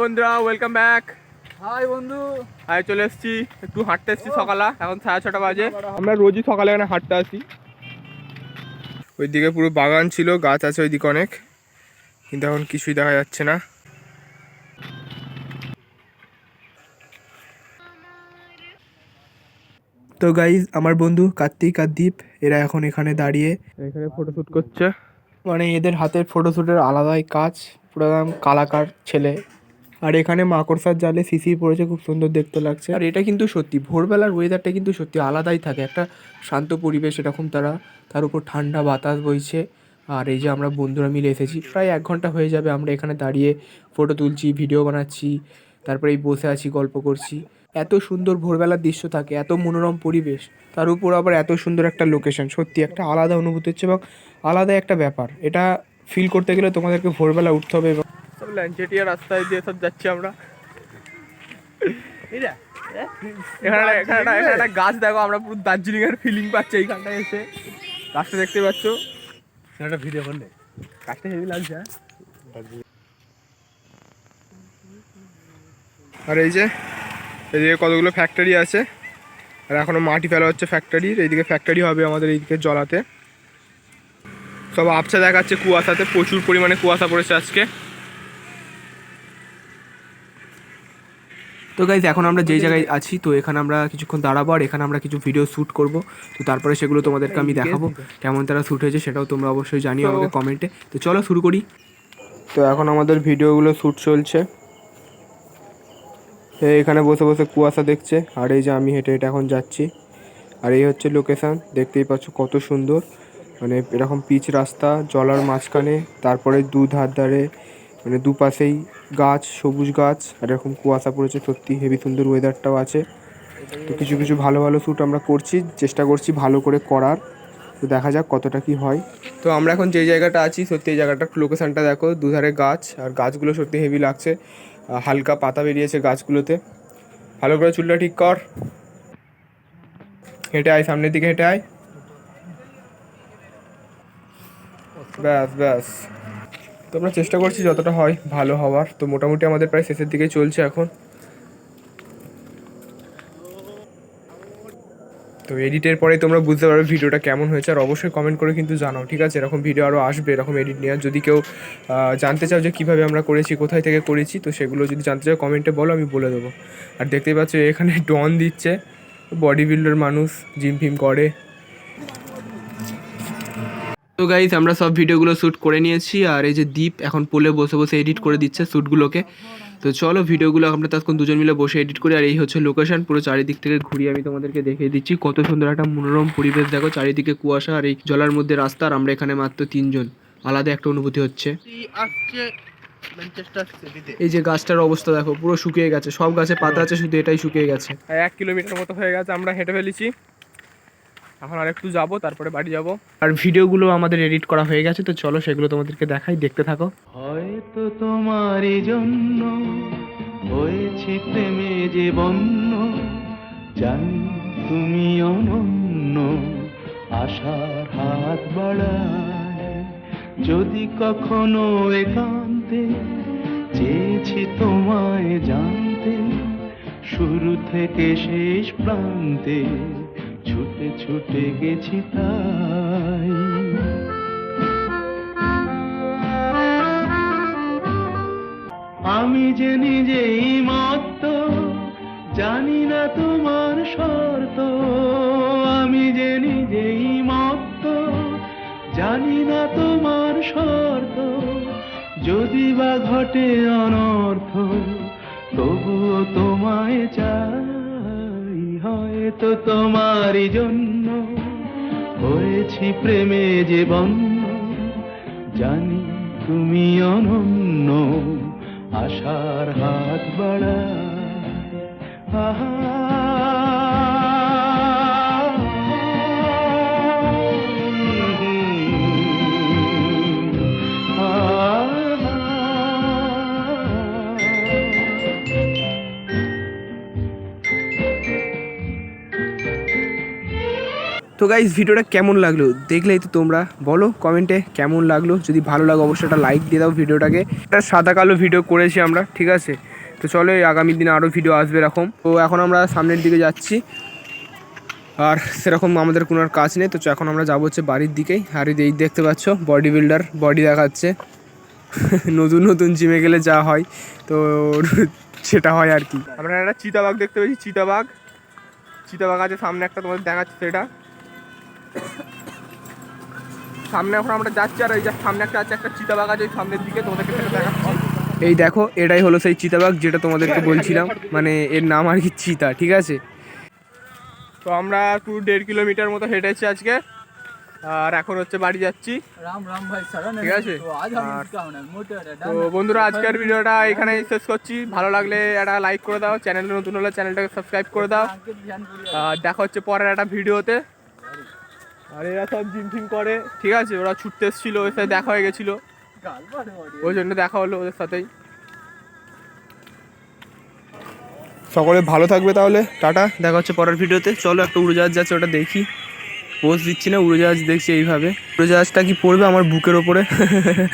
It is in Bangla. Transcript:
বন্ধুরা ওয়েলকাম ব্যাক হাই বন্ধু। হাই চলে এসেছি। একটু হাঁটতে এসেছি সকালে এখন সাড়ে ছটা বাজে। আমরা রোজই সকালে এখানে হাঁটতে আসি। ওইদিকে পুরো বাগান ছিল গাছ আছে ওইদিকে অনেক। কিন্তু এখন কিছুই দেখা যাচ্ছে না। তো গাইজ আমার বন্ধু কার্তিক আর দীপ এরা এখন এখানে দাঁড়িয়ে। এখানে ফটো শ্যুট করছে। মানে এদের হাতের ফটোশ্যুটের আলাদাই কাজ। পুরো একদম কালাকার ছেলে। আর এখানে মাকড়সার জালে শিশির পড়েছে, খুব সুন্দর দেখতে লাগছে। আর এটা কিন্তু সত্যি, ভোরবেলার ওয়েদারটা কিন্তু সত্যি আলাদাই থাকে। একটা শান্ত পরিবেশ এরকম তারা, তার উপর ঠান্ডা বাতাস বইছে। আর এই যে আমরা বন্ধুরা মিলে এসেছি, প্রায় এক ঘণ্টা হয়ে যাবে আমরা এখানে দাঁড়িয়ে ফটো তুলছি ভিডিও বানাচ্ছি তারপরে এই বসে আছি, গল্প করছি। এত সুন্দর ভোরবেলার দৃশ্য থাকে, এত মনোরম পরিবেশ, তার উপর আবার এত সুন্দর একটা লোকেশন সত্যি একটা আলাদা অনুভূতি হচ্ছে এবং আলাদা একটা ব্যাপার। এটা ফিল করতে গেলে তোমাদেরকে ভোরবেলা উঠতে হবে এবং ল্যাঞ্চেটিয়া রাস্তায় দিয়ে সব যাচ্ছি আমরা। এখানে এখানে এখানে একটা গাছ দেখো আমরা পুরো দার্জিলিং এর ফিলিং পাচ্ছি এইখানটায় এসে। গাছটা দেখতে পাচ্ছ? একটা ভিডিও করলে। গাছটা হেভি লাগছে হ্যাঁ? আর এই যে এদিকে কতগুলো ফ্যাক্টরি আছে। আর এখনও মাটি ফেলা হচ্ছে ফ্যাক্টরির এইদিকে ফ্যাক্টরি হবে আমাদের এইদিকে জলাতে। সব আবছা দেখাচ্ছে কুয়াশাতে। প্রচুর পরিমাণে কুয়াশা পড়েছে আজকে। তো গাইজ এখন আমরা যেই জায়গায় আছি তো এখানে আমরা কিছুক্ষণ দাঁড়াবো আর এখানে আমরা কিছু ভিডিও শ্যুট করব। তো তারপরে সেগুলো তোমাদেরকে আমি দেখাবো। কেমন তারা শ্যুট হয়েছে সেটাও তোমরা অবশ্যই জানিও আমাকে কমেন্টে তো চলো শুরু করি। তো এখন আমাদের ভিডিওগুলো শ্যুট চলছে। এখানে বসে বসে কুয়াশা দেখছে। আর এই যে আমি হেঁটে হেঁটে এখন যাচ্ছি। আর এই হচ্ছে লোকেশান দেখতেই পাচ্ছ কত সুন্দর। মানে এরকম পিচ রাস্তা জলার মাঝখানে তারপরে দু ধার ধারে মানে দুপাশেই গাছ, সবুজ গাছ, আর এরকম কুয়াশা পড়েছে, সত্যি হেভি সুন্দর ওয়েদারটাও আছে। তো কিছু কিছু ভালো ভালো শ্যুট আমরা করছি, চেষ্টা করছি ভালো করে করার। তো দেখা যাক কতটা কি হয়। তো আমরা এখন যে জায়গাটা আছি, সত্যি এই জায়গাটার লোকেশানটা দেখো, দুধারে গাছ, আর গাছগুলো সত্যি হেভি লাগছে। হালকা পাতা বেরিয়েছে গাছগুলোতে। ভালো করে চুলটা ঠিক কর। হেঁটে আয়, সামনের দিকে হেঁটে আয়। ব্যাস ব্যাস। তো আমরা চেষ্টা করছি যতটা হয় ভালো হওয়ার। তো মোটামুটি আমাদের প্রায় শেষের দিকে চলছে এখন। তো এডিটের পরে তোমরা বুঝতে পারবে ভিডিওটা কেমন হয়েছে, আর অবশ্যই কমেন্ট করে কিন্তু জানাও, ঠিক আছে? এরকম ভিডিও আরও আসবে, এরকম এডিট নিয়ে। যদি কেউ জানতে চাও যে কীভাবে আমরা করেছি, কোথায় থেকে করেছি, তো সেগুলো যদি জানতে চাও কমেন্টে বলো, আমি বলে দেবো। আর দেখতেই পাচ্ছ এখানে ডন দিচ্ছে। বডি বিল্ডার মানুষ জিম ফিম করে। তো গাইজ আমরা সব ভিডিওগুলো শ্যুট করে নিয়েছি, আর এই যে দীপ এখন পোলে বসে বসে এডিট করে দিচ্ছে শ্যুটগুলোকে তো চলো ভিডিওগুলো আমরা তখন দুজন মিলে বসে এডিট করি, আর এই হচ্ছে লোকেশন পুরো চারিদিক থেকে ঘুরিয়ে আমি তোমাদেরকে দেখিয়ে দিচ্ছি। কত সুন্দর একটা মনোরম পরিবেশ, দেখো চারিদিকে কুয়াশা আর এই জলার মধ্যে রাস্তা, আর আমরা এখানে মাত্র তিনজন। আলাদা একটা অনুভূতি হচ্ছে। এই যে গাছটার অবস্থা, দেখো, পুরো শুকিয়ে গেছে, সব গাছে পাতা আছে, শুধু এটাই শুকিয়ে গেছে। এক কিলোমিটার মতো হয়ে গেছে, আমরা হেঁটে ফেলেছি। এখন আর একটু যাব তারপরে বাড়ি যাব। আর ভিডিওগুলো আমাদের এডিট করা হয়ে গেছে তো চলো সেগুলো তোমাদেরকে দেখাই দেখতে থাকো। হয়তো তোমারই জন্য হয়েছে প্রেমে যে বন্য জানি তুমি অনন্য আশার হাত বাড়ায়। যদি কখনো একান্তে চেয়েছি তোমায় জানতে শুরু থেকে শেষ প্রান্তে ছুটে ছুটে গেছি তাই। আমি যে নিজেই মত্ত, জানি না তোমার শর্ত। আমি যে নিজেই মত্ত, জানি না তোমার শর্ত। যদি বা ঘটে অনর্থ, তবুও তোমায় চাই। হয়তো তোমারই জন্য হয়েছি প্রেমে যে জানি তুমি অনন্য আশার হাত বাড়ায় তো গাইজ ভিডিওটা কেমন লাগল? দেখলেই তো তোমরা। বলো কমেন্টে কেমন লাগল? যদি ভালো লাগে, অবশ্যই একটা লাইক দিয়ে দাও ভিডিওটাকে। একটা সাদা কালো ভিডিও করেছি আমরা, ঠিক আছে? তো চলো আগামী দিনে আরও ভিডিও আসবে এরকম। তো এখন আমরা সামনের দিকে যাচ্ছি। আর সেরকম আমাদের কোনো আর কাজ নেই। তো এখন আমরা যাব হচ্ছে বাড়ির দিকেই আর এই দেখতে পাচ্ছ বডি বিল্ডার বডি দেখাচ্ছে। নতুন নতুন জিমে গেলে যা হয়, তো সেটা হয় আর কি। আমরা একটা চিতাবাঘ দেখতে পেয়েছি, চিতাবাঘ। চিতাবাঘ আছে, সামনে একটা তোমাদের দেখাচ্ছে সেটা। সামনে এখন আমরা যাচ্ছি আর এই যে সামনে একটা আছে একটা চিতাবাগ আছে ওই সামনের দিকে তোমাদেরকে দেখা এই দেখো এটাই হলো সেই চিতাবাগ যেটা তোমাদেরকে বলছিলাম মানে এর নাম আর কি চিতা ঠিক আছে? তো আমরা একটু দেড় কিলোমিটার মতো হেঁটেছি আজকে আর এখন হচ্ছে বাড়ি যাচ্ছি। রাম রাম ভাই ঠিক আছে? তো বন্ধুরা আজকের ভিডিওটা এখানে শেষ করছি। ভালো লাগলে একটা লাইক করে দাও চ্যানেল নতুন হলে চ্যানেলটাকে সাবস্ক্রাইব করে দাও। আর দেখা হচ্ছে পরের একটা ভিডিওতে। আর এরা সব জিম ফিম করে। ঠিক আছে ওরা ছুটতে এসেছিল ওদের সাথে দেখা হয়ে গেছিল। ওই জন্য দেখা হলো ওদের সাথেই। সকলে ভালো থাকবে তাহলে টাটা। দেখা হচ্ছে পরের ভিডিওতে। চলো একটা উড়োজাহাজ যাচ্ছে ওটা দেখি। পোস্ট দিচ্ছি না উড়োজাহাজ দেখছি এইভাবে। উড়োজাহাজটা কি পড়বে আমার বুকের ওপরে?